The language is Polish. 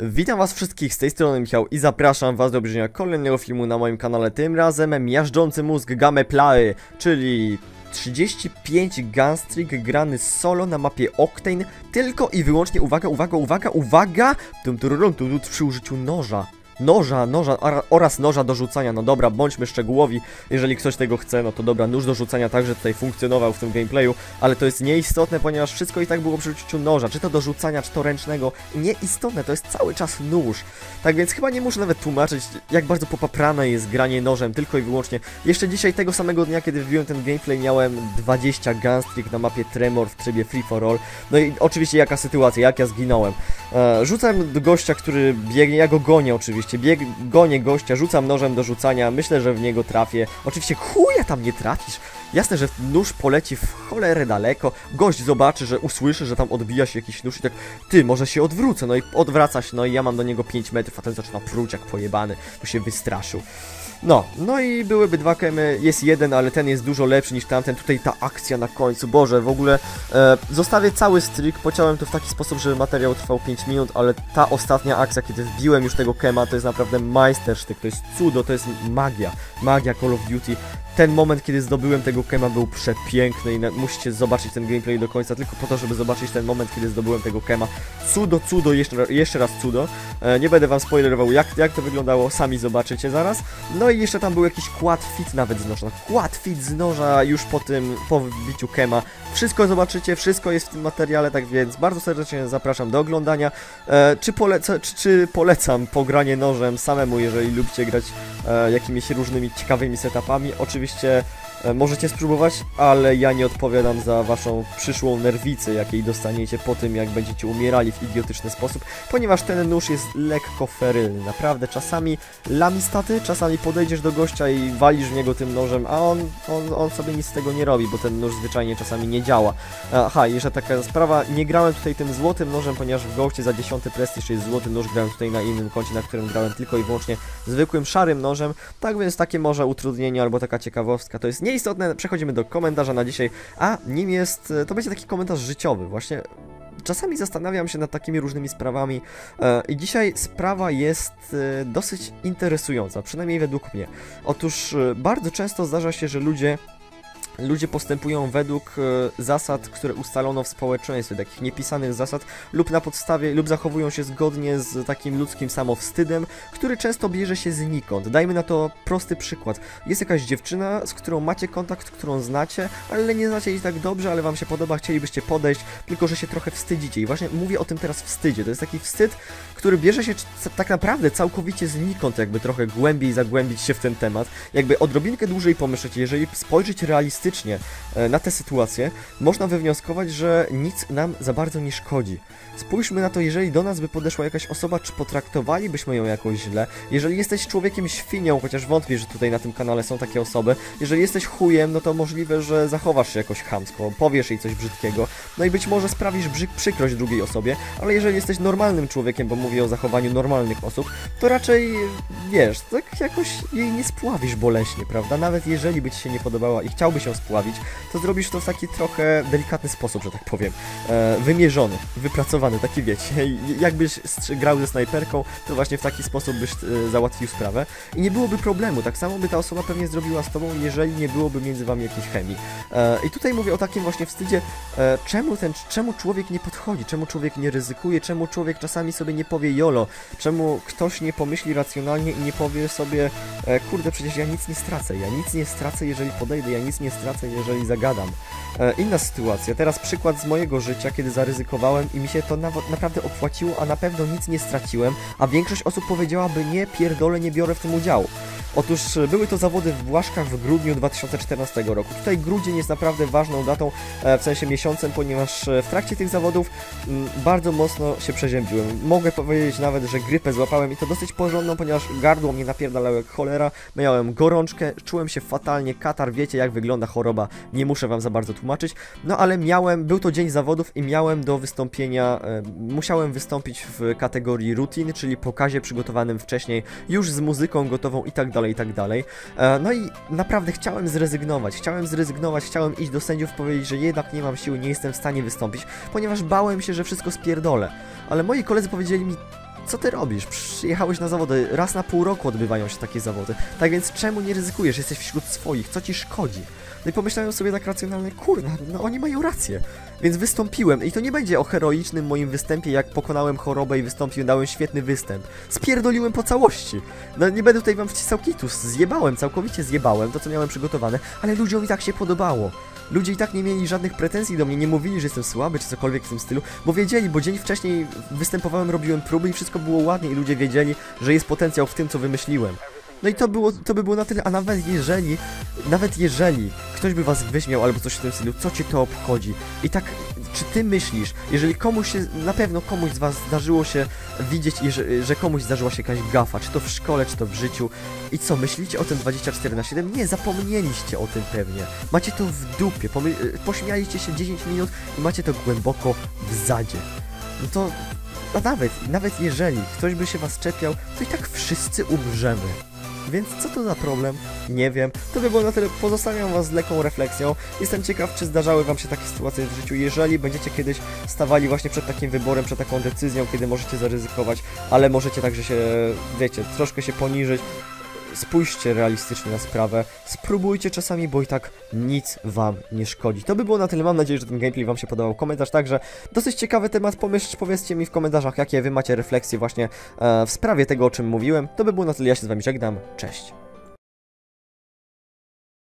Witam was wszystkich z tej strony Michał i zapraszam was do obejrzenia kolejnego filmu na moim kanale, tym razem miażdżący mózg Game Play, czyli 35 gunstreak grany solo na mapie Octane, tylko i wyłącznie, uwaga, uwaga, uwaga, uwaga, tum, tururum, tum, tum, przy użyciu noża. Noża, noża ora- oraz noża do rzucania, no dobra, bądźmy szczegółowi, jeżeli ktoś tego chce, no to dobra, nóż do rzucania także tutaj funkcjonował w tym gameplayu, ale to jest nieistotne, ponieważ wszystko i tak było przy użyciu noża, czy to do rzucania, czy to ręcznego, nieistotne, to jest cały czas nóż. Tak więc chyba nie muszę nawet tłumaczyć, jak bardzo popaprane jest granie nożem, tylko i wyłącznie. Jeszcze dzisiaj, tego samego dnia, kiedy wbiłem ten gameplay, miałem 20 gunstreak na mapie Tremor w trybie free for all. No i oczywiście jaka sytuacja, jak ja zginąłem. E, rzucam do gościa, który biegnie, ja go gonię oczywiście, bieg, gonię gościa, rzucam nożem do rzucania, myślę, że w niego trafię. Oczywiście chuja tam nie trafisz. Jasne, że nóż poleci w cholerę daleko, gość zobaczy, że usłyszy, że tam odbija się jakiś nóż i tak, ty, może się odwrócę, no i odwraca się, no i ja mam do niego 5 metrów, a ten zaczyna pruć jak pojebany, bo się wystraszył. No, no i byłyby dwa kemy, jest jeden, ale ten jest dużo lepszy niż tamten, tutaj ta akcja na końcu, Boże, w ogóle e, zostawię cały stryk, pociąłem to w taki sposób, żeby materiał trwał 5 minut, ale ta ostatnia akcja, kiedy wbiłem już tego kema, to jest naprawdę majstersztyk, to jest cudo, to jest magia, magia Call of Duty. Ten moment, kiedy zdobyłem tego kema był przepiękny i musicie zobaczyć ten gameplay do końca, tylko po to, żeby zobaczyć ten moment, kiedy zdobyłem tego kema. Cudo, cudo, jeszcze, jeszcze raz cudo. E, nie będę wam spoilerował, jak, jak to wyglądało, sami zobaczycie zaraz. No i jeszcze tam był jakiś quad fit nawet z noża. Quad fit z noża już po tym, po wbiciu kema. Wszystko zobaczycie, wszystko jest w tym materiale, tak więc bardzo serdecznie zapraszam do oglądania. E, czy, poleca, czy, czy polecam pogranie nożem samemu, jeżeli lubicie grać jakimiś różnymi ciekawymi setupami? Oczywiście e, możecie spróbować, ale ja nie odpowiadam za waszą przyszłą nerwicę, jakiej dostaniecie po tym, jak będziecie umierali w idiotyczny sposób, ponieważ ten nóż jest lekko ferylny. Naprawdę, czasami lamistaty, czasami podejdziesz do gościa i walisz w niego tym nożem, a on, on, on sobie nic z tego nie robi, bo ten nóż zwyczajnie czasami nie działa. Aha, jeszcze taka sprawa, nie grałem tutaj tym złotym nożem, ponieważ w goście za 10 prestiż jest złoty nóż, grałem tutaj na innym koncie, na którym grałem tylko i wyłącznie zwykłym szarym nożem, tak więc takie może utrudnienie albo taka ciekawostka, to jest nieistotne, przechodzimy do komentarza na dzisiaj, a nim jest, e, to będzie taki komentarz życiowy, właśnie czasami zastanawiam się nad takimi różnymi sprawami e, i dzisiaj sprawa jest e, dosyć interesująca, przynajmniej według mnie. Otóż bardzo często zdarza się, że ludzie Ludzie postępują według e, zasad, które ustalono w społeczeństwie, takich niepisanych zasad, lub na podstawie, lub zachowują się zgodnie z takim ludzkim samowstydem, który często bierze się znikąd. Dajmy na to prosty przykład. Jest jakaś dziewczyna, z którą macie kontakt, którą znacie, ale nie znacie jej tak dobrze, ale wam się podoba, chcielibyście podejść, tylko że się trochę wstydzicie. I właśnie mówię o tym teraz wstydzie. To jest taki wstyd, który bierze się tak naprawdę całkowicie znikąd, jakby trochę głębiej zagłębić się w ten temat, jakby odrobinkę dłużej pomyśleć, jeżeli spojrzeć realistycznie e, na tę sytuację, można wywnioskować, że nic nam za bardzo nie szkodzi. Spójrzmy na to, jeżeli do nas by podeszła jakaś osoba, czy potraktowalibyśmy ją jakoś źle. Jeżeli jesteś człowiekiem świnią, chociaż wątpię, że tutaj na tym kanale są takie osoby, jeżeli jesteś chujem, no to możliwe, że zachowasz się jakoś chamsko, powiesz jej coś brzydkiego, no i być może sprawisz brzyk, przykrość drugiej osobie, ale jeżeli jesteś normalnym człowiekiem, bo mówię o zachowaniu normalnych osób, to raczej, wiesz, tak jakoś jej nie spławisz boleśnie, prawda? Nawet jeżeli by ci się nie podobała i chciałbyś ją spławić, to zrobisz to w taki trochę delikatny sposób, że tak powiem. E, wymierzony, wypracowany, taki wiecie. Jakbyś grał ze snajperką, to właśnie w taki sposób byś e, załatwił sprawę i nie byłoby problemu. Tak samo by ta osoba pewnie zrobiła z tobą, jeżeli nie byłoby między wami jakiejś chemii. E, I tutaj mówię o takim właśnie wstydzie, e, czemu ten, czemu człowiek nie podchodzi, czemu człowiek nie ryzykuje, czemu człowiek czasami sobie nie powie jolo, czemu ktoś nie pomyśli racjonalnie i nie powie sobie, e, kurde, przecież ja nic nie stracę, ja nic nie stracę, jeżeli podejdę, ja nic nie stracę, jeżeli zagadam. E, inna sytuacja, teraz przykład z mojego życia, kiedy zaryzykowałem i mi się to nawet naprawdę opłaciło, a na pewno nic nie straciłem, a większość osób powiedziałaby nie, pierdolę, nie biorę w tym udziału. Otóż e, były to zawody w Błaszkach w grudniu 2014 roku. Tutaj grudzień jest naprawdę ważną datą, e, w sensie miesiącem, ponieważ e, w trakcie tych zawodów mm, bardzo mocno się przeziębiłem. Mogę powiedzieć nawet, że grypę złapałem i to dosyć porządną, ponieważ gardło mnie napierdalało jak cholera, miałem gorączkę, czułem się fatalnie, katar, wiecie jak wygląda choroba, nie muszę wam za bardzo tłumaczyć, no ale miałem, był to dzień zawodów i miałem do wystąpienia, e, musiałem wystąpić w kategorii routine, czyli pokazie przygotowanym wcześniej, już z muzyką gotową i tak dalej, i tak dalej. E, no i naprawdę chciałem zrezygnować, chciałem zrezygnować, chciałem iść do sędziów powiedzieć, że jednak nie mam siły, nie jestem w stanie wystąpić, ponieważ bałem się, że wszystko spierdolę. Ale moi koledzy powiedzieli mi, co ty robisz? Przyjechałeś na zawody, raz na pół roku odbywają się takie zawody. Tak więc czemu nie ryzykujesz? Jesteś wśród swoich, co ci szkodzi? No i pomyślałem sobie tak racjonalnie, kurwa, no oni mają rację. Więc wystąpiłem i to nie będzie o heroicznym moim występie, jak pokonałem chorobę i wystąpiłem, dałem świetny występ. Spierdoliłem po całości. No nie będę tutaj wam wcisał kitus, zjebałem, całkowicie zjebałem to, co miałem przygotowane, ale ludziom i tak się podobało. Ludzie i tak nie mieli żadnych pretensji do mnie, nie mówili, że jestem słaby czy cokolwiek w tym stylu, bo wiedzieli, bo dzień wcześniej występowałem, robiłem próby i wszystko było ładnie i ludzie wiedzieli, że jest potencjał w tym, co wymyśliłem. No i to, było, to by było na tyle, a nawet jeżeli, nawet jeżeli ktoś by was wyśmiał albo coś w tym stylu, co cię to obchodzi? I tak, czy ty myślisz, jeżeli komuś się, na pewno komuś z was zdarzyło się widzieć, że, że komuś zdarzyła się jakaś gafa, czy to w szkole, czy to w życiu, i co, myślicie o tym 24 na 7? Nie, zapomnieliście o tym pewnie. Macie to w dupie, pośmialiście się 10 minut i macie to głęboko w zadzie. No to, a nawet, nawet jeżeli ktoś by się was czepiał, to i tak wszyscy umrzemy. Więc co to za problem? Nie wiem. To by było na tyle. Pozostawiam Was z lekką refleksją. Jestem ciekaw, czy zdarzały Wam się takie sytuacje w życiu. Jeżeli będziecie kiedyś stawali właśnie przed takim wyborem, przed taką decyzją, kiedy możecie zaryzykować, ale możecie także się, wiecie, troszkę się poniżyć. Spójrzcie realistycznie na sprawę, spróbujcie czasami, bo i tak nic wam nie szkodzi. To by było na tyle, mam nadzieję, że ten gameplay wam się podobał. Komentarz także, dosyć ciekawy temat, pomyśl, powiedzcie mi w komentarzach, jakie wy macie refleksje właśnie e, w sprawie tego, o czym mówiłem. To by było na tyle, ja się z wami żegnam, cześć.